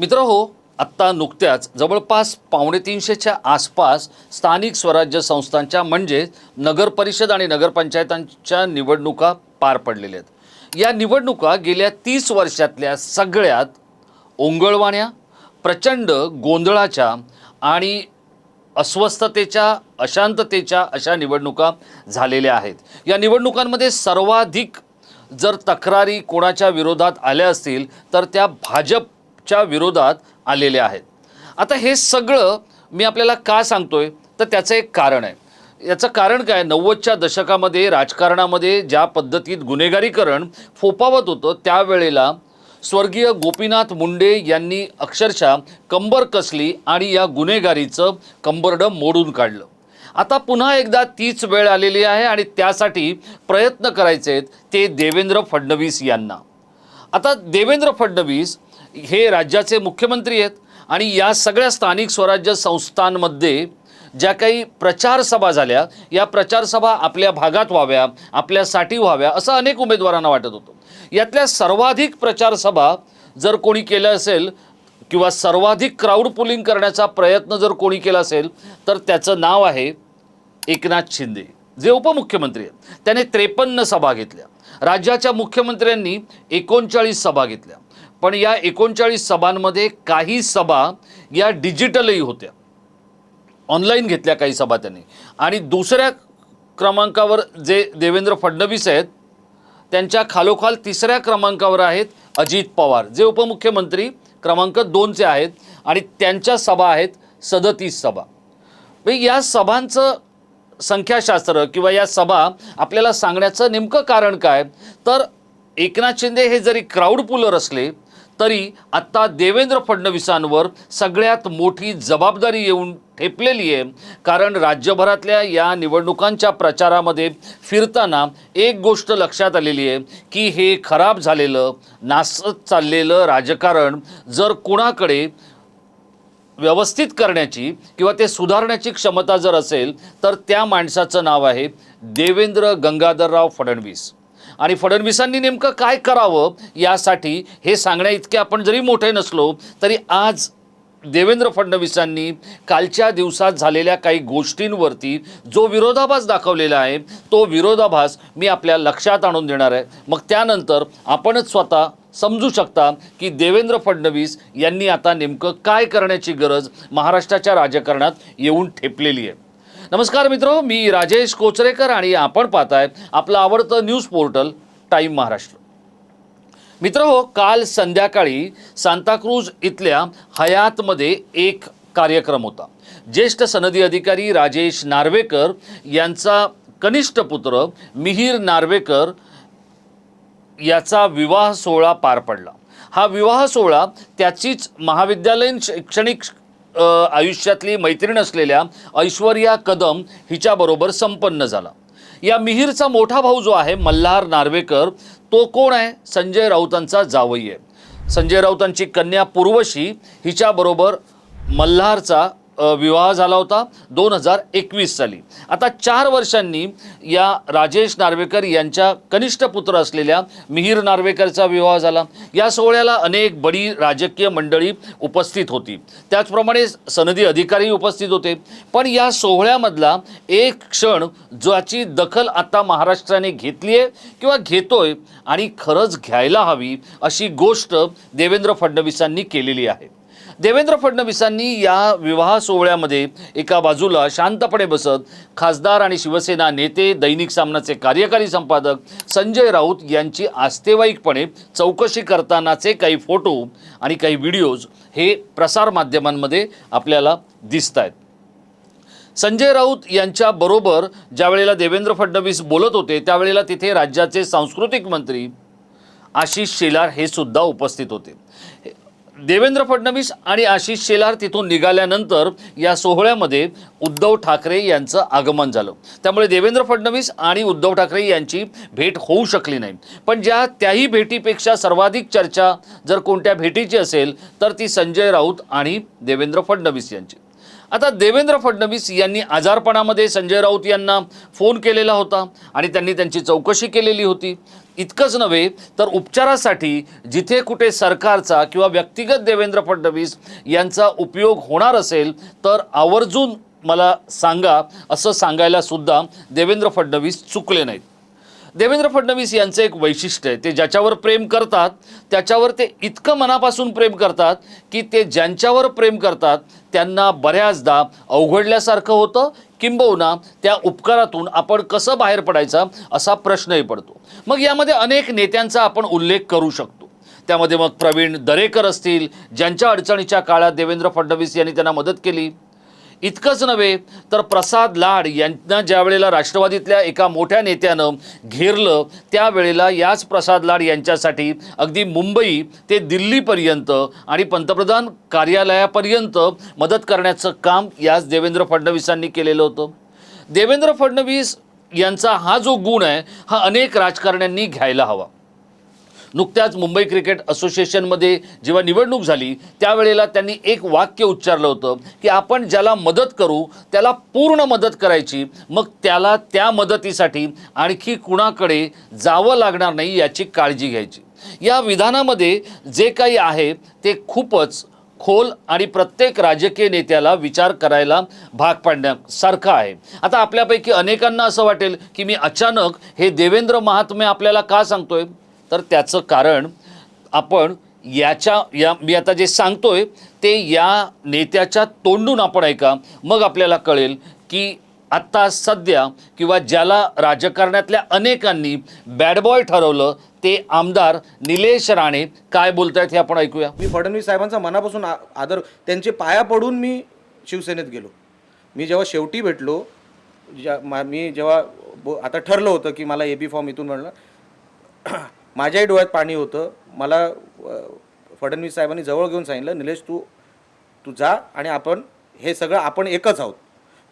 मित्र हो आत्ता नुकत्याच जवळपास पावणेतीनशेच्या आसपास स्थानिक स्वराज्य संस्थांच्या म्हणजेच नगरपरिषद आणि नगरपंचायतांच्या निवडणुका पार पडलेल्या आहेत. या निवडणुका गेल्या तीस वर्षातल्या सगळ्यात ओंगळवाण्या प्रचंड गोंधळाच्या आणि अस्वस्थतेच्या अशांततेच्या अशा निवडणुका झालेल्या आहेत. या निवडणुकांमध्ये सर्वाधिक जर तक्रारी कोणाच्या विरोधात आल्या असतील तर त्या भाजप च्या विरोधात आलेल्या आहेत. आता हे सगळं मी आपल्याला का सांगतोय? तर त्याचं एक कारण आहे. याचं कारण काय? नव्वदच्या दशकामध्ये राजकारणामध्ये ज्या पद्धतीत गुन्हेगारीकरण फोपावत होतं त्यावेळेला स्वर्गीय गोपीनाथ मुंडे यांनी अक्षरशः कंबर कसली आणि या गुन्हेगारीचं कंबरडं मोडून काढलं. आता पुन्हा एकदा तीच वेळ आलेली आहे आणि त्यासाठी प्रयत्न करायचे आहेत ते देवेंद्र फडणवीस यांना. आता देवेंद्र फडणवीस हे राज्याचे मुख्यमंत्री आहेत आणि या सगळ्या स्थानिक स्वराज्य संस्थांमध्ये ज्या काही प्रचारसभा झाल्या या प्रचारसभा आपल्या भागात व्हाव्या आपल्यासाठी व्हाव्या असं अनेक उमेदवारांना वाटत होतं. यातल्या सर्वाधिक प्रचारसभा जर कोणी केल्या असेल किंवा सर्वाधिक क्राऊड पुलिंग करण्याचा प्रयत्न जर कोणी केला असेल तर त्याचं नाव आहे एकनाथ शिंदे जे उपमुख्यमंत्री आहेत. त्याने त्रेपन्न सभा घेतल्या. राज्याच्या मुख्यमंत्र्यांनी एकोणचाळीस सभा घेतल्या. पण या एकोणचाळीस सभांमध्ये काही सभा या डिजिटलही होत्या. ऑनलाईन घेतल्या काही सभा त्यांनी. आणि दुसऱ्या क्रमांकावर जे देवेंद्र फडणवीस आहेत त्यांच्या खालोखाल तिसऱ्या क्रमांकावर आहेत अजित पवार जे उपमुख्यमंत्री क्रमांक दोनचे आहेत आणि त्यांच्या सभा आहेत सदतीस सभा. म्हणजे या सभांचं संख्याशास्त्र किंवा या सभा आपल्याला सांगण्याचं नेमकं कारण काय? तर एकनाथ शिंदे हे जरी क्राऊड पुलर असले तरी आत्ता देवेंद्र फडणवीसांवर सगळ्यात मोठी जबाबदारी येऊन ठेपलेली आहे. कारण राज्यभरातल्या या निवडणुकांच्या प्रचारामध्ये फिरताना एक गोष्ट लक्षात आलेली आहे की हे खराब झालेलं नासत चाललेलं राजकारण जर कुणाकडे व्यवस्थित करण्याची किंवा ते सुधारण्याची क्षमता जर असेल तर त्या माणसाचं नाव आहे देवेंद्र गंगाधरराव फडणवीस. आणि फडणवीसांनी नेमकं काय करावं यासाठी हे सांगण्या इतके आपण जरी मोठे नसलो तरी आज देवेंद्र फडणवीसांनी कालच्या दिवसात झालेल्या काही गोष्टींवरती जो विरोधाभास दाखवलेला आहे तो विरोधाभास मी आपल्या लक्षात आणून देणार आहे. मग त्यानंतर आपणच स्वतः समजू शकता की देवेंद्र फडणवीस यांनी आता नेमकं काय करण्याची गरज महाराष्ट्राच्या राजकारणात येऊन ठेपलेली आहे. नमस्कार मित्र मी राजेश कोचरेकर आणि आपण पाहताय आपलं आवडतं न्यूज पोर्टल टाईम महाराष्ट्र. मित्र हो काल संध्याकाळी सांताक्रूज इथल्या हयातमध्ये एक कार्यक्रम होता. ज्येष्ठ सनदी अधिकारी राजेश नार्वेकर यांचा कनिष्ठ पुत्र मिहीर नार्वेकर याचा विवाह सोहळा पार पडला. हा विवाह सोहळा त्याचीच महाविद्यालयीन शैक्षणिक आयुष्यातली मैत्रीण असलेल्या ऐश्वर्या कदम हिच्याबरोबर संपन्न झाला. या मिहीरचा मोठा भाऊ जो आहे मल्हार नार्वेकर तो कोण आहे? संजय राऊतांचा जावई आहे. संजय राऊतांची कन्या पूर्वशी हिच्याबरोबर मल्हारचा विवाह झाला होता दोन हजार एकवीस साली. आता चार वर्षांनी या राजेश नार्वेकर यांच्या कनिष्ठ पुत्र असलेल्या मिहीर नार्वेकरचा विवाह झाला. या सोहळ्याला अनेक बडी राजकीय मंडळी उपस्थित होती. त्याचप्रमाणे सनदी अधिकारी उपस्थित होते. पण या सोहळ्यामधला एक क्षण ज्याची दखल आता महाराष्ट्राने घेतली आहे किंवा घेतोय आणि खरंच घ्यायला हवी अशी गोष्ट देवेंद्र फडणवीसांनी केलेली आहे. देवेंद्र फडणवीसांनी या विवाह सोहळ्यामध्ये एका बाजूला शांतपणे बसत खासदार आणि शिवसेना नेते दैनिक सामनाचे कार्यकारी संपादक संजय राऊत यांची आस्थेवाईकपणे चौकशी करतानाचे काही फोटो आणि काही व्हिडिओज हे प्रसारमाध्यमांमध्ये आपल्याला दिसत आहेत संजय राऊत यांच्याबरोबर ज्यावेळेला देवेंद्र फडणवीस बोलत होते त्यावेळेला तिथे राज्याचे सांस्कृतिक मंत्री आशिष शेलार हे सुद्धा उपस्थित होते. देवेंद्र फडणवीस आणि आशिष शेलार तिथून निघाल्यानंतर या सोहळ्यामध्ये उद्धव ठाकरे यांचं आगमन झालं. त्यामुळे देवेंद्र फडणवीस आणि उद्धव ठाकरे यांची भेट होऊ शकली नाही. पण ज्या त्याही भेटीपेक्षा सर्वाधिक चर्चा जर कोणत्या भेटीची असेल तर ती संजय राऊत आणि देवेंद्र फडणवीस यांची. आता देवेंद्र फडणवीस यांनी आजारपणामध्ये संजय राऊत यांना फोन केलेला होता आणि त्यांनी त्यांची चौकशी केलेली होती. इतकंच नव्हे तर उपचारासाठी जिथे कुठे सरकारचा किंवा व्यक्तिगत देवेंद्र फडणवीस यांचा उपयोग होणार असेल तर आवर्जून मला सांगा असं सांगायला सुद्धा देवेंद्र फडणवीस चुकले नाहीत. देवेंद्र फडणवीस यांचं एक वैशिष्ट्य आहे ते ज्याच्यावर प्रेम करतात त्याच्यावर ते इतकं मनापासून प्रेम करतात की ते ज्यांच्यावर प्रेम करतात त्यांना बऱ्याचदा अवघडल्यासारखं होतं किंबहुना त्या उपकारातून आपण कसं बाहेर पडायचा असा प्रश्नही पडतो. मग यामध्ये अनेक नेत्यांचा आपण उल्लेख करू शकतो. त्यामध्ये मग प्रवीण दरेकर असतील ज्यांच्या अडचणीच्या काळात देवेंद्र फडणवीस यांनी त्यांना मदत केली. इतकंच नव्हे तर प्रसाद लाड यांना ज्या वेळेला राष्ट्रवादीतल्या एका मोठ्या नेत्यानं घेरलं त्यावेळेला याच प्रसाद लाड यांच्यासाठी अगदी मुंबई ते दिल्लीपर्यंत आणि पंतप्रधान कार्यालयापर्यंत मदत करण्याचं काम याच देवेंद्र फडणवीसांनी केलेलं होतं. देवेंद्र फडणवीस यांचा हा जो गुण आहे हा अनेक राजकारण्यांनी घ्यायला हवा. नुकत्याच मुंबई क्रिकेट असोसिएशनमध्ये जेव्हा निवडणूक झाली त्यावेळेला त्यांनी एक वाक्य उच्चारलं होतं की आपण ज्याला मदत करू त्याला पूर्ण मदत करायची मग त्याला त्या मदतीसाठी आणखी कुणाकडे जावं लागणार नाही याची काळजी घ्यायची. या विधानामध्ये जे काही आहे ते खूपच खोल आणि प्रत्येक राजकीय नेत्याला विचार करायला भाग पाडण्यासारखं आहे. आता आपल्यापैकी अनेकांना असं वाटेल की मी अचानक हे देवेंद्र महात्मे आपल्याला का सांगतोय? तर त्याचं कारण आपण याच्या या मी आता जे सांगतोय ते या नेत्याच्या तोंडून आपण ऐका. मग आपल्याला कळेल की आत्ता सध्या किंवा ज्याला राजकारणातल्या अनेकांनी बॅडबॉय ठरवलं ते आमदार निलेश राणे काय बोलतायत हे आपण ऐकूया. मी फडणवीस साहेबांचा मनापासून आ- आदर त्यांचे पाया पडून मी शिवसेनेत गेलो. मी जेव्हा शेवटी भेटलो ज्या मा मी जेव्हा बो आता ठरलं होतं की मला ए बी फॉर्म इथून मिळणार माझ्याही डोळ्यात पाणी होतं. मला फडणवीस साहेबांनी जवळ घेऊन सांगितलं निलेश तू तू जा आणि आपण हे सगळं आपण एकच आहोत.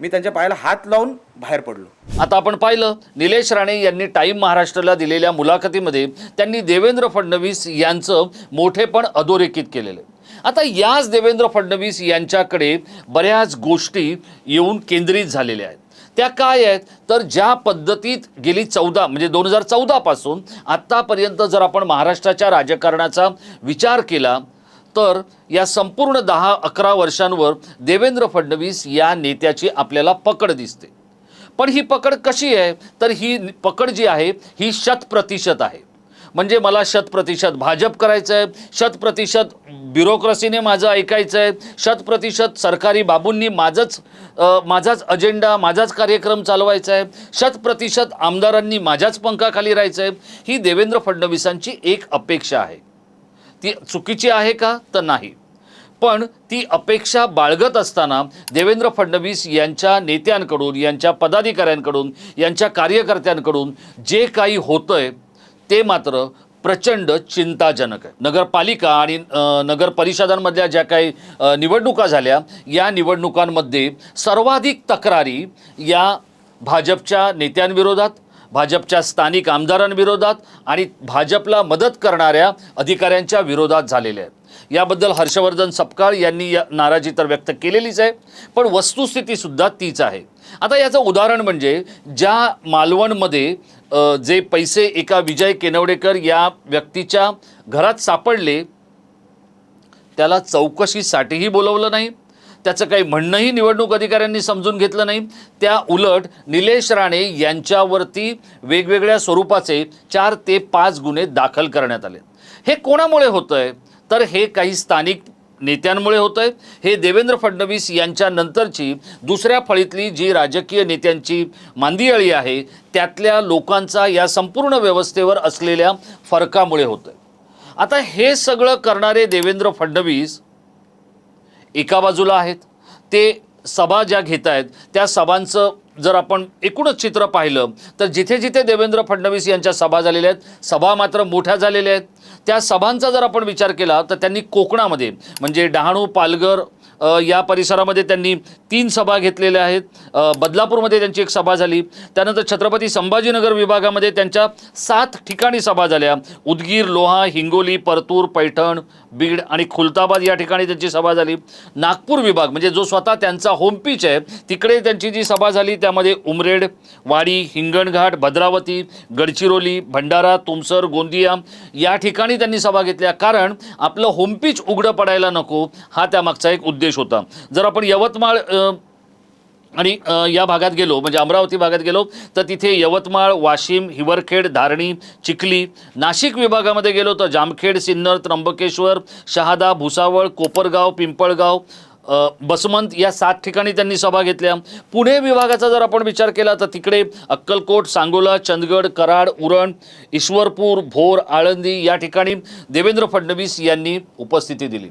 मी त्यांच्या पायाला हात लावून बाहेर पडलो. आता आपण पाहिलं निलेश राणे यांनी टाईम महाराष्ट्राला दिलेल्या मुलाखतीमध्ये त्यांनी देवेंद्र फडणवीस यांचं मोठेपण अधोरेखित केलेलं आहे. आता याच देवेंद्र फडणवीस यांच्याकडे बऱ्याच गोष्टी येऊन केंद्रित झालेल्या आहेत. त्या काय आहेत? तर ज्या पद्धतीत गेली चौदा म्हणजे दोन हजार चौदापासून आत्तापर्यंत जर आपण महाराष्ट्राच्या राजकारणाचा विचार केला तर या संपूर्ण दहा अकरा वर्षांवर देवेंद्र फडणवीस या नेत्याची आपल्याला पकड दिसते. पण ही पकड कशी आहे? तर ही पकड जी आहे ही शतप्रतिशत आहे. म्हणजे मला शतप्रतिशत भाजप करायचं आहे शतप्रतिशत ब्युरोक्रसीने माझं ऐकायचं आहे शतप्रतिशत सरकारी बाबूंनी माझंच माझाच अजेंडा माझाच कार्यक्रम चालवायचा आहे शतप्रतिशत आमदारांनी माझ्याच पंखाखाली राहायचं आहे ही देवेंद्र फडणवीसांची एक अपेक्षा आहे. ती चुकीची आहे का? तर नाही. पण ती अपेक्षा बाळगत असताना देवेंद्र फडणवीस यांच्या नेत्यांकडून यांच्या पदाधिकाऱ्यांकडून यांच्या कार्यकर्त्यांकडून जे काही होतं आहे ते मात्र प्रचंड चिंताजनक आहे. नगरपालिका आणि नगर परिषदांमधल्या ज्या काही निवडणुका झाल्या या निवडणुकांमध्ये सर्वाधिक तक्रारी या भाजपच्या नेत्यांविरोधात भाजपच्या स्थानिक आमदारांविरोधात आणि भाजपला मदत करणाऱ्या अधिकाऱ्यांच्या विरोधात झालेल्या आहेत. याबद्दल हर्षवर्धन सपकाळ यांनी या नाराजी तर व्यक्त केलेलीच आहे पण वस्तुस्थितीसुद्धा तीच आहे. आता याचं उदाहरण म्हणजे ज्या मालवणमध्ये जे पैसे एका विजय केनवडेकर या व्यक्तीच्या घरात सापडले त्याला चौकशीसाठीही बोलवलं नाही त्याचं काही म्हणणंही निवडणूक अधिकाऱ्यांनी समजून घेतलं नाही त्या उलट निलेश राणे यांच्यावरती वेगवेगळ्या स्वरूपाचे चार ते पाच गुन्हे दाखल करण्यात आले. हे कोणामुळे होतं आहे तर हे काही स्थानिक नेत्यांमुळे होतं आहे हे देवेंद्र फडणवीस यांच्या नंतरची दुसऱ्या फळीतली जी राजकीय नेत्यांची मांदियाळी आहे त्यातल्या लोकांचा या संपूर्ण व्यवस्थेवर असलेल्या फरकामुळे होतं आहे आता हे सगळं करणारे देवेंद्र फडणवीस एका बाजूला आहेत. ते सभा ज्या घेत आहेत त्या सभांचं जर आपण एकूणच चित्र पाहिलं तर जिथे जिथे देवेंद्र फडणवीस यांच्या सभा झालेल्या आहेत सभा मात्र मोठ्या झालेल्या आहेत. त्या सभांचा जर आपण विचार केला तर त्यांनी कोकणामध्ये म्हणजे डहाणू पालघर या परिसरामध्ये त्यांनी तीन सभा घेतलेल्या आहेत. बदलापूरमध्ये त्यांची एक सभा झाली. त्यानंतर छत्रपती संभाजीनगर विभागामध्ये त्यांच्या सात ठिकाणी सभा झाल्या. उदगीर लोहा हिंगोली परतूर पैठण बीड आणि खुलताबाद या ठिकाणी त्यांची सभा झाली. नागपूर विभाग म्हणजे जो स्वतः त्यांचा होम पिच आहे तिकडे त्यांची जी सभा झाली त्यामध्ये उमरेड वाडी हिंगणघाट भद्रावती गडचिरोली भंडारा तुमसर गोंदिया या ठिकाणी त्यांनी सभा घेतल्या. कारण आपलं होमपीच उघडं पडायला नको हा त्यामागचा एक उद्देश होता. जर आपण यवतमाळ आणि या भागात गेलो म्हणजे अमरावती भागात गेलो तर तिथे यवतमाळ वाशिम हिवरखेड धारणी चिखली नाशिक विभागामध्ये गेलो तर जामखेड सिन्नर त्र्यंबकेश्वर शहादा भुसावळ कोपरगाव पिंपळगाव बसमंत या सात ठिकाणी त्यांनी सभा घेतल्या. पुणे विभागाचा जर आपण विचार केला तर तिकडे अक्कलकोट सांगोला चंदगड कराड उरण ईश्वरपूर भोर आळंदी या ठिकाणी देवेंद्र फडणवीस यांनी उपस्थिती दिली.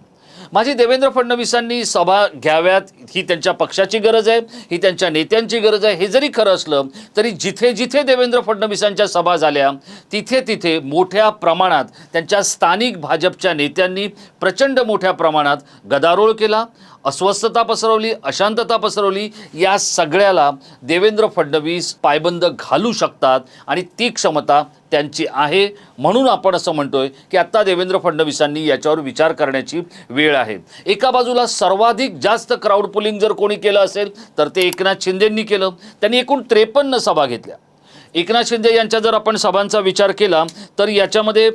माझी देवेंद्र फडणवीसांनी सभा घ्याव्यात. ही त्यांच्या पक्षाची गरज आहे. ही त्यांच्या नेत्यांची गरज आहे. हे जरी खरं असलं तरी जिथे जिथे देवेंद्र फडणवीसांच्या सभा झाल्या तिथे तिथे मोठ्या प्रमाणात त्यांच्या स्थानिक भाजपच्या नेत्यांनी प्रचंड मोठ्या प्रमाणात गदारोळ केला अस्वस्थता पसरवली अशांतता पसरवली. या सगळ्याला देवेंद्र फडणवीस पायबंद घालू शकतात आणि ती क्षमता त्यांची आहे. म्हणून आपण असं म्हणतोय की आत्ता देवेंद्र फडणवीसांनी याच्यावर विचार करण्याची वेळ आहे. एका बाजूला सर्वाधिक जास्त क्राऊड पुलिंग जर कोणी केलं असेल तर ते एकनाथ शिंदेंनी केलं. त्यांनी एकूण त्रेपन्न सभा घेतल्या. एकनाथ शिंदे यांच्या जर आपण सभांचा विचार केला तर याच्यामध्ये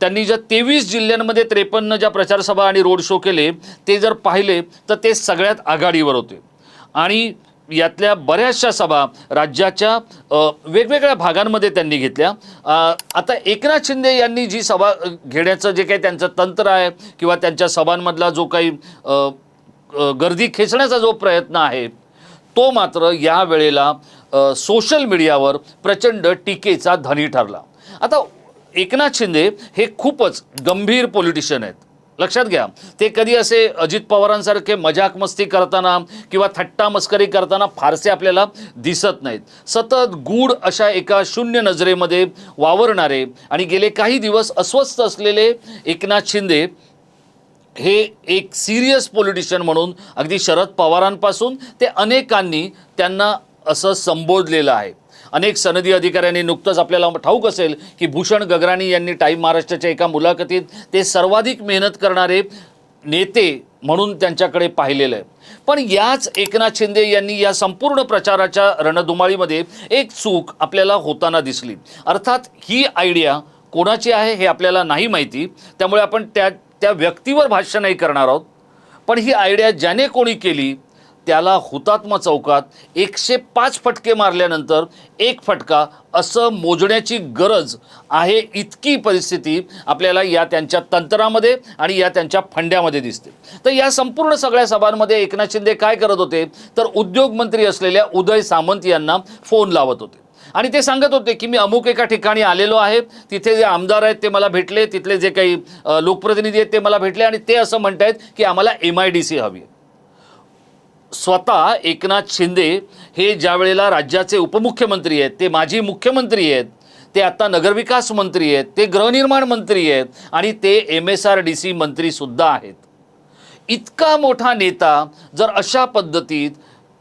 त्यांनी ज्या तेवीस जिल्ह्यांमध्ये त्रेपन्न ज्या प्रचारसभा आणि रोड शो केले ते जर पाहिले तर ते सगळ्यात आघाडीवर होते. आणि यातल्या बऱ्याचशा सभा राज्याच्या वेगवेगळ्या भागांमध्ये त्यांनी घेतल्या. आता एकनाथ शिंदे यांनी जी सभा घेण्याचं जे काही त्यांचं तंत्र आहे किंवा त्यांच्या सभांमधला जो काही गर्दी खेचण्याचा जो प्रयत्न आहे तो मात्र या वेळेला सोशल मीडियावर प्रचंड टीकेचा धनी ठरला. आता एकनाथ शिंदे हे खूपच गंभीर पॉलिटिशियन आहेत. लक्षात घ्या. ते कधी असे अजित पवारांसारखे मजाक मस्ती करताना किंवा थट्टा मस्करी करताना फारसे आपल्याला दिसत नाहीत. सतत गूढ अशा एका शून्य नजरेमध्ये वावरणारे आणि गेले काही दिवस अस्वस्थ असलेले एकनाथ शिंदे हे एक सिरियस पॉलिटिशियन म्हणून अगदी शरद पवारांपासून ते अनेकांनी त्यांना असं संबोधलेलं आहे. अनेक सनदी अधिकाऱ्यांनी नुकतंच आपल्याला ठाऊक असेल की भूषण गगराणी यांनी टाईम महाराष्ट्राच्या एका मुलाखतीत ते सर्वाधिक मेहनत करणारे नेते म्हणून त्यांच्याकडे पाहिलेलं आहे. पण याच एकनाथ शिंदे यांनी या संपूर्ण प्रचाराच्या रणधुमाळीमध्ये एक चूक आपल्याला होताना दिसली. अर्थात ही आयडिया कोणाची आहे हे आपल्याला नाही माहिती. त्यामुळे आपण त्या त्या व्यक्तीवर भाष्य नाही करणार आहोत. पण ही आयडिया ज्याने कोणी केली त्याला हुतात्मा चौकात एकशे पाच फटके मारल्यानंतर एक फटका असं मोजण्याची गरज आहे इतकी परिस्थिती आपल्याला या त्यांच्या तंत्रामध्ये आणि या त्यांच्या फंड्यामध्ये दिसते. तर या संपूर्ण सगळ्या सभांमध्ये एकनाथ शिंदे काय करत होते? तर उद्योगमंत्री असलेल्या उदय सामंत यांना फोन लावत होते. आणि ते सांगत होते की मी अमुक एका ठिकाणी आलेलो आहे तिथे जे आमदार आहेत ते मला भेटले तिथले जे काही लोकप्रतिनिधी आहेत ते मला भेटले आणि ते असं म्हणत आहेत की आम्हाला एम आय डी सी हवी आहे. स्वतः एकनाथ शिंदे हे ज्या वेळेला राज्याचे उपमुख्यमंत्री आहेत ते माजी मुख्यमंत्री आहेत ते आता नगरविकास मंत्री आहेत ते गृहनिर्माण मंत्री आहेत आणि ते M S R D C मंत्रीसुद्धा आहेत. इतका मोठा नेता जर अशा पद्धतीत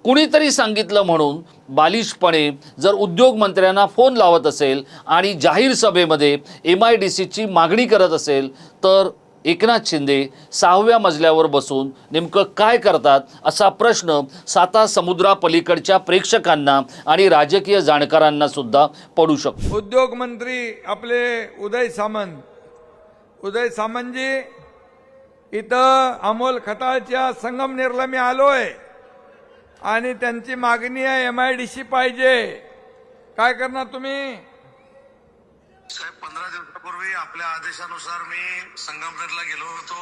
कुणीतरी सांगितलं म्हणून बालिशपणे जर उद्योगमंत्र्यांना फोन लावत असेल आणि जाहीर सभेमध्ये एम आय डी सीची मागणी करत असेल तर एकनाथ शिंदे सहाव्या मजल्यावर बसून नेमकं काय करतात असा प्रश्न साता समुद्रापलीकडच्या प्रेक्षकांना आणि राजकीय जाणकारांना सुद्धा पडू शकतो. उद्योग मंत्री आपले उदय सामंत. उदय सामंतजी इथं अमोल खताळच्या संगमनेरला मी आलोय. आणि त्यांची मागणी आहे एम आय डी सी पाहिजे. काय करणार तुम्ही? साहेब पंधरा दिवसापूर्वी आपल्या आदेशानुसार मी संगमनेरला गेलो होतो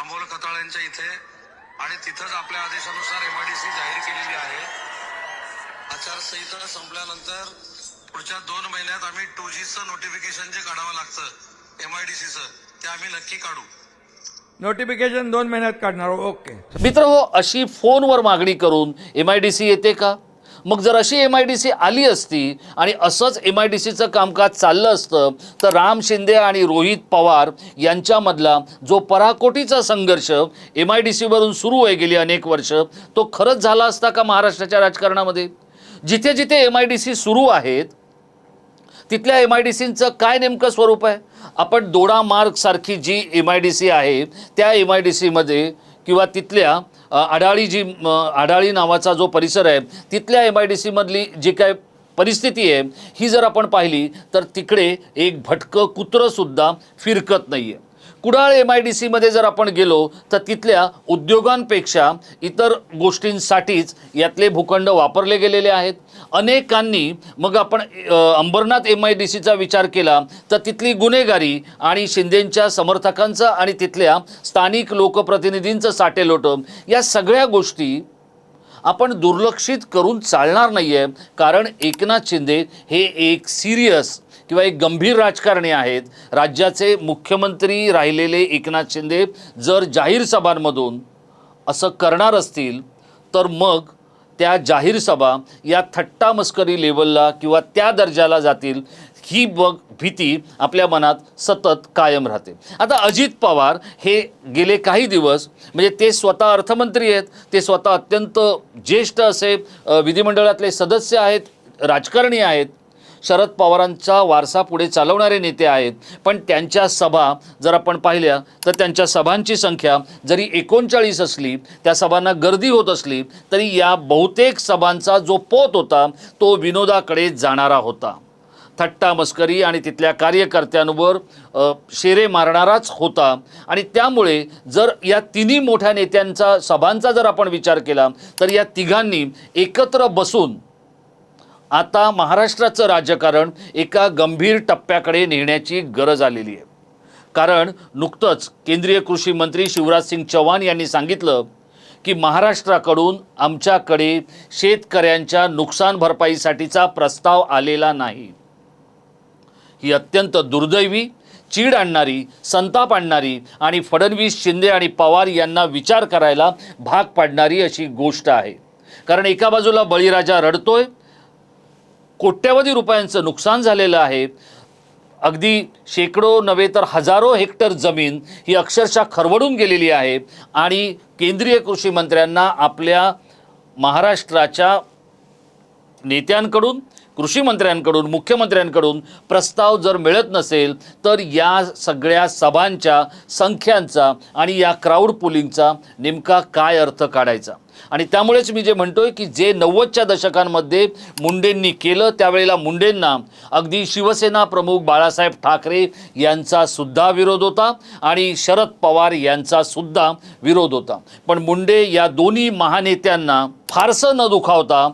अमोल खताळ्यांच्या इथे. आणि तिथंच आपल्या आदेशानुसार एमआयडीसी जाहीर केलेली आहे. आचारसंहिता संपल्यानंतर पुढच्या दोन महिन्यात आम्ही टू जीचं नोटिफिकेशन जे काढावं लागतं एमआयडीसीचं ते आम्ही नक्की काढू. नोटिफिकेशन दोन महिन्यात काढणार. ओके मित्र हो अशी फोनवर मागणी करून एम आय डी सी येते का? मग जर अशी एम आय डी सी आली असती आणि असंच एम आय डी सीचं कामकाज चाललं असतं तर राम शिंदे आणि रोहित पवार यांच्यामधला जो पराकोटीचा संघर्ष एम आय डी सीवरून सुरू होई गेली अनेक वर्ष तो खरंच झाला असता का महाराष्ट्राच्या राजकारणामध्ये? जिथे जिथे एम आय डी सी सुरू आहेत तिथल्या एम आय डी सींचं काय नेमकं स्वरूप आहे? आपण दोडा मार्गसारखी जी एम आय डी सी आहे त्या एम आय डी सीमध्ये किंवा तिथल्या आडाळी जी आडाळी नावाचा जो परिसर आहे तिथल्या एम आय डी सीमधली जी काय परिस्थिती आहे ही जर आपण पाहिली तर तिकडे एक भटकं कुत्रंसुद्धा फिरकत नाही आहे कुडाळ एम आय डी सीमध्ये जर आपण गेलो तर तिथल्या उद्योगांपेक्षा इतर गोष्टींसाठीच यातले भूखंड वापरले गेलेले आहेत. अनेकांनी मग आपण अंबरनाथ एम आय डी सीचा विचार केला तर तिथली गुन्हेगारी आणि शिंदेंच्या समर्थकांचं आणि तिथल्या स्थानिक लोकप्रतिनिधींचं साटेलोटं या सगळ्या गोष्टी आपण दुर्लक्षित करून चालणार नाही आहे कारण एकनाथ शिंदे हे एक सिरियस किंवा एक गंभीर राजकारणी आहेत राज्याचे मुख्यमंत्री राहिलेले एकनाथ शिंदे जर जाहीर सभांमधून असं करणार असतील तर मग त्या जाहीर सभा या थट्टा मस्करी लेवलला किंवा त्या दर्जाला जातील ही बघ भीती आपल्या मनात सतत कायम राहते. आता अजित पवार हे गेले काही दिवस म्हणजे ते स्वतः अर्थमंत्री आहेत ते स्वतः अत्यंत ज्येष्ठ असे विधिमंडळातले सदस्य आहेत राजकारणी आहेत शरद पवारांचा वारसा पुढे चालवणारे नेते आहेत. पण त्यांच्या सभा जर आपण पाहिल्या तर त्यांच्या सभांची संख्या जरी एकोणचाळीस असली त्या सभांना गर्दी होत असली तरी या बहुतेक सभांचा जो पोत होता तो विनोदाकडे जाणारा होता. थट्टा मस्करी आणि तिथल्या कार्यकर्त्यांवर शेरे मारणाराच होता. आणि त्यामुळे जर या तिन्ही मोठ्या नेत्यांचा सभांचा जर आपण विचार केला तर या तिघांनी एकत्र बसून आता महाराष्ट्राचं राजकारण एका गंभीर टप्प्याकडे नेण्याची गरज आलेली आहे. कारण नुकतंच केंद्रीय कृषी मंत्री शिवराज सिंग यांनी सांगितलं की महाराष्ट्राकडून आमच्याकडे शेतकऱ्यांच्या नुकसान भरपाईसाठीचा प्रस्ताव आलेला नाही. ही अत्यंत दुर्दैवी चीड आणणारी संताप आणणारी आणि फडणवीस शिंदे आणि पवार यांना विचार करायला भाग पाडणारी अशी गोष्ट आहे. कारण एका बाजूला बळीराजा रडतोय कोट्यवधी रुपयांचं नुकसान झालेलं आहे. अगदी शेकडो नव्हे तर हजारो हेक्टर जमीन ही अक्षरशः खरवडून गेलेली आहे. आणि केंद्रीय कृषी मंत्र्यांना आपल्या महाराष्ट्राच्या नेत्यांकडून कृषी मंत्र्यांकडून मुख्यमंत्र्यांकडून प्रस्ताव जर मिळत नसेल तर या सगळ्या सभांच्या संख्यांचा आणि या क्राऊड पुलिंगचा नेमका काय अर्थ काढायचा? आणि त्यामुळेच मी जे म्हणतोय की जे नव्वदच्या दशकांमध्ये मुंडेंनी केलं त्यावेळेला मुंडेंना अगदी शिवसेना प्रमुख बाळासाहेब ठाकरे यांचा सुद्धा विरोध होता आणि शरद पवार यांचा सुद्धा विरोध होता. पण मुंडे या दोन्ही महानेत्यांना फारसं न दुखावता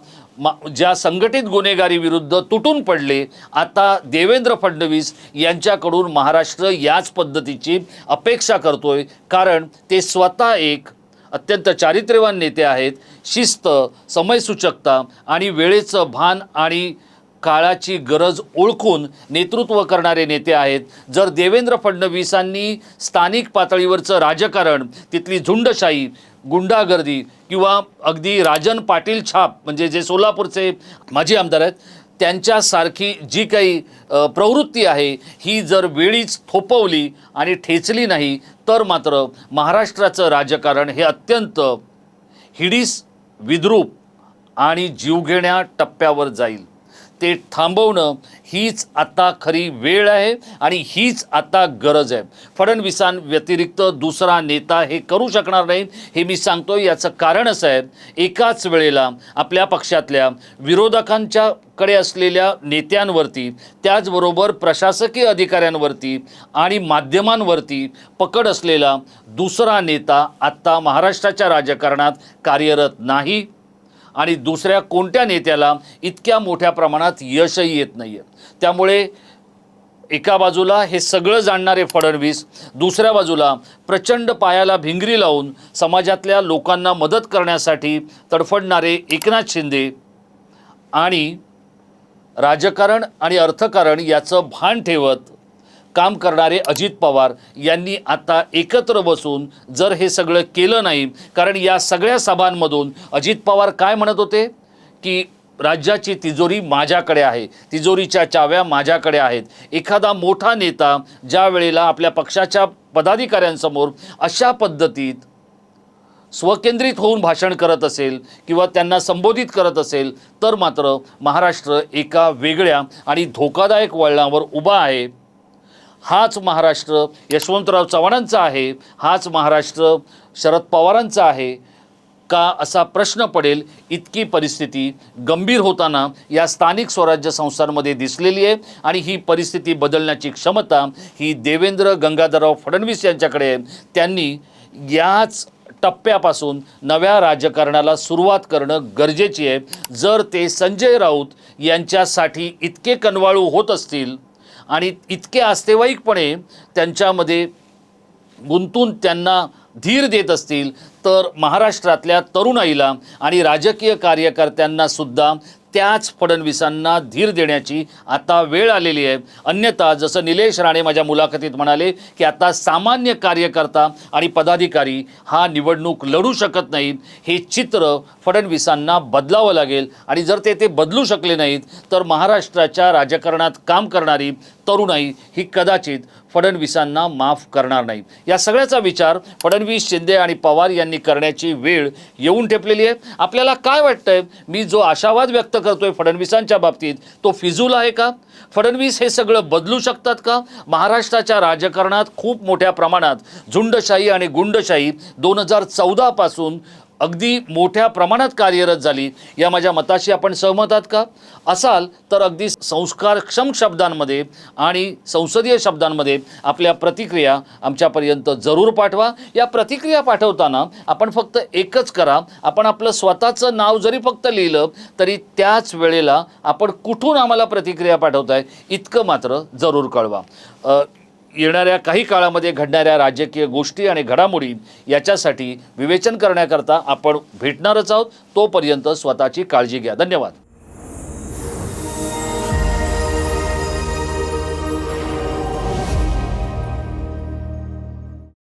ज्या संघटित गुन्हेगारी विरुद्ध तुटून पडले आता देवेंद्र फडणवीस यांच्याकडून महाराष्ट्र याच पद्धतीची अपेक्षा करतोय. कारण ते स्वतः एक अत्यंत चारित्र्यवान नेते आहेत. शिस्त समयसूचकता आणि वेळेचं भान आणि काळाची गरज ओळखून नेतृत्व करणारे नेते आहेत. जर देवेंद्र फडणवीसांनी स्थानिक पातळीवरचं राजकारण तिथली झुंडशाही गुंडागर्दी किंवा अगदी राजन पाटील छाप म्हणजे जे सोलापूरचे माजी आमदार आहेत त्यांच्यासारखी जी काही प्रवृत्ती आहे ही जर वेळीच थोपवली आणि ठेचली नाही तर मात्र महाराष्ट्राचं राजकारण हे अत्यंत हिडीस विद्रूप आणि जीवघेण्या टप्प्यावर जाईल. ते थांबवणं हीच आता खरी वेळ आहे आणि हीच आता गरज आहे. फडणवीसांव्यतिरिक्त दुसरा नेता हे करू शकणार नाही हे मी सांगतो याचं कारण असं आहे एकाच वेळेला आपल्या पक्षातल्या विरोधकांच्याकडे असलेल्या नेत्यांवरती त्याचबरोबर प्रशासकीय अधिकाऱ्यांवरती आणि माध्यमांवरती पकड असलेला दुसरा नेता आत्ता महाराष्ट्राच्या राजकारणात कार्यरत नाही. आणि दुसऱ्या कोणत्या नेत्याला इतक्या मोठ्या प्रमाणात यशही येत नाही आहे त्यामुळे एका बाजूला हे सगळं जाणणारे फडणवीस दुसऱ्या बाजूला प्रचंड पायाला भिंगरी लावून समाजातल्या लोकांना मदत करण्यासाठी तडफडणारे एकनाथ शिंदे आणि राजकारण आणि अर्थकारण याचं भान ठेवत काम करणारे अजित पवार यांनी आता एकत्र बसून जर हे सगळं केलं नाही कारण या सगळ्या सभांमधून अजित पवार काय म्हणत होते? की राज्याची तिजोरी माझ्याकडे आहे तिजोरीच्या चाव्या माझ्याकडे आहेत. एखादा मोठा नेता ज्या वेळेला आपल्या पक्षाच्या पदाधिकाऱ्यांसमोर अशा पद्धतीत स्वकेंद्रित होऊन भाषण करत असेल किंवा त्यांना संबोधित करत असेल तर मात्र महाराष्ट्र एका वेगळ्या आणि धोकादायक वळणावर उभा आहे. हाच महाराष्ट्र यशवंतराव चव्हाणांचा आहे हाच महाराष्ट्र शरद पवारांचा आहे. का असा प्रश्न पडेल इतकी परिस्थिती गंभीर होताना या स्थानिक स्वराज्य संस्थांमध्ये दिसलेली आहे आणि ही परिस्थिती बदलण्याची क्षमता ही देवेंद्र गंगाधरराव फडणवीस यांच्याकडे आहे. त्यांनी याच टप्प्यापासून नव्या राजकारणाला सुरुवात करणं गरजेची आहे. जर ते संजय राऊत यांच्यासाठी इतके कनवाळू होत असतील आणि इतके आस्तेवाईकपणे त्यांच्यामध्ये गुंतून त्यांना धीर देत असतील तर महाराष्ट्रातल्या तरुणाईला आणि राजकीय कार्यकर्त्यांना सुद्धा त्याच फडणवीसांना धीर देण्याची आता वेळ आलेली आहे. अन्यथा जसं निलेश राणे माझ्या मुलाखतीत म्हणाले की आता सामान्य कार्यकर्ता आणि पदाधिकारी हा निवडणूक लढू शकत नाहीत. हे चित्र फडणवीसांना बदलावं लागेल. आणि जर ते ते बदलू शकले नाहीत तर महाराष्ट्राच्या राजकारणात काम करणारी तरुणाई ही कदाचित फडणवीसांना माफ करणार नाही. या सगळ्याचा विचार फडणवीस शिंदे आणि पवार यांनी करण्याची वेळ येऊन ठेपलेली आहे. आपल्याला काय वाटतंय? मी जो आशावाद व्यक्त करतोय फडणवीसांच्या बाबतीत तो फिजूल आहे का? फडणवीस हे सगळं बदलू शकतात का? महाराष्ट्राच्या राजकारणात खूप मोठ्या प्रमाणात झुंडशाही आणि गुंडशाही दोन हजार चौदापासून अगदी मोठ्या प्रमाणात कार्यरत झाली. या माझ्या मताशी आपण सहमत आहात का? असाल तर अगदी संस्कारक्षम शब्दांमध्ये आणि संसदीय शब्दांमध्ये आपल्या प्रतिक्रिया आमच्यापर्यंत जरूर पाठवा. या प्रतिक्रिया पाठवताना आपण फक्त एकच करा. आपण आपलं स्वतःचं नाव जरी फक्त लिहिलं तरी त्याच वेळेला आपण कुठून आम्हाला प्रतिक्रिया पाठवताय इतकं मात्र जरूर कळवा. येणाऱ्या काही काळामध्ये घडणाऱ्या राजकीय गोष्टी आणि घडामोडी याच्यासाठी विवेचन करण्याकरता आपण भेटणारच आहोत. तोपर्यंत स्वतःची काळजी घ्या. धन्यवाद.